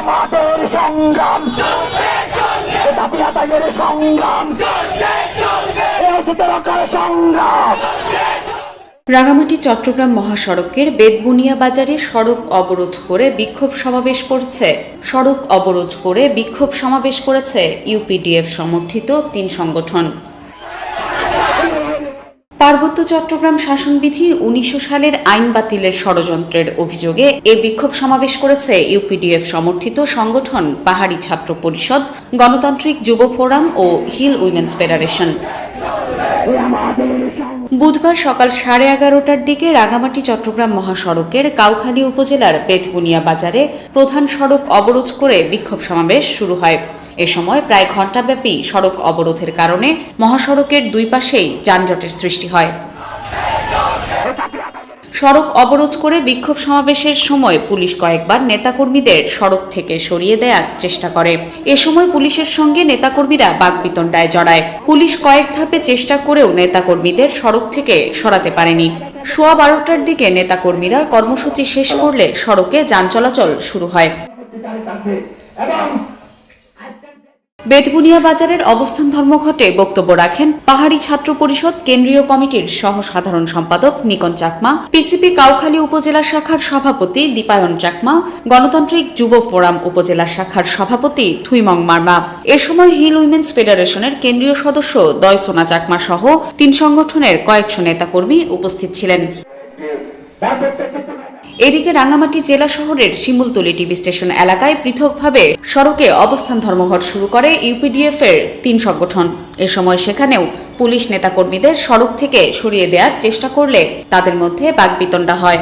আমাদের সংগ্রাম। এ দাবি আদায়ের সংগ্রাম। রাঙামাটি চট্টগ্রাম মহাসড়কের বেদবুনিয়া বাজারে সড়ক অবরোধ করে বিক্ষোভ সমাবেশ করছে। সড়ক অবরোধ করে বিক্ষোভ সমাবেশ করেছে ইউপিডিএফ সমর্থিত তিন সংগঠন। পার্বত্য চট্টগ্রাম শাসনবিধি উনিশশো সালের আইন বাতিলের ষড়যন্ত্রের অভিযোগে এ বিক্ষোভ সমাবেশ করেছে ইউপিডিএফ সমর্থিত সংগঠন পাহাড়ি ছাত্র পরিষদ, গণতান্ত্রিক যুব ফোরাম ও হিল উইমেন্স ফেডারেশন। বুধবার সকাল সাড়ে এগারোটার দিকে রাঙামাটি চট্টগ্রাম মহাসড়কের কাউখালী উপজেলার বেতবুনিয়া বাজারে প্রধান সড়ক অবরোধ করে বিক্ষোভ সমাবেশ শুরু হয়। এ সময় প্রায় ঘণ্টাব্যাপী সড়ক অবরোধের কারণে মহাসড়কের দুই পাশেই যানজটের সৃষ্টি হয়। সড়ক অবরোধ করে বিক্ষোভ সমাবেশের সময় পুলিশ কয়েকবার নেতাকর্মীদের সড়ক থেকে সরিয়ে দেওয়ার চেষ্টা করে। এ সময় পুলিশের সঙ্গে নেতাকর্মীরা বাগবিতণ্ডায় জড়ায়। পুলিশ কয়েক ধাপে চেষ্টা করেও নেতাকর্মীদের সড়ক থেকে সরাতে পারেনি। সোয়া বারোটার দিকে নেতাকর্মীরা কর্মসূচি শেষ করলে সড়কে যান চলাচল শুরু হয়। বেতবুনিয়া বাজারের অবস্থান ধর্মঘটে বক্তব্য রাখেন পাহাড়ি ছাত্র পরিষদ কেন্দ্রীয় কমিটির সহ সাধারণ সম্পাদক নিকন চাকমা পিসিপি কাউখালী উপজেলা শাখার সভাপতি দীপায়ন চাকমা, গণতান্ত্রিক যুব ফোরাম উপজেলা শাখার সভাপতি থুইমং মার্মা। এ সময় হিল উইমেন্স ফেডারেশনের কেন্দ্রীয় সদস্য দয়সোনা চাকমা সহ তিন সংগঠনের কয়েকশো নেতাকর্মী উপস্থিত ছিলেন। এদিকে রাঙামাটি জেলা শহরের শিমুলতলি টিভি স্টেশন এলাকায় পৃথকভাবে সড়কে অবস্থান ধর্মঘট শুরু করে ইউপিডিএফ এর তিন সংগঠন। এ সময় সেখানেও পুলিশ নেতাকর্মীদের সড়ক থেকে সরিয়ে দেওয়ার চেষ্টা করলে তাদের মধ্যে বাগবিতণ্ডা হয়।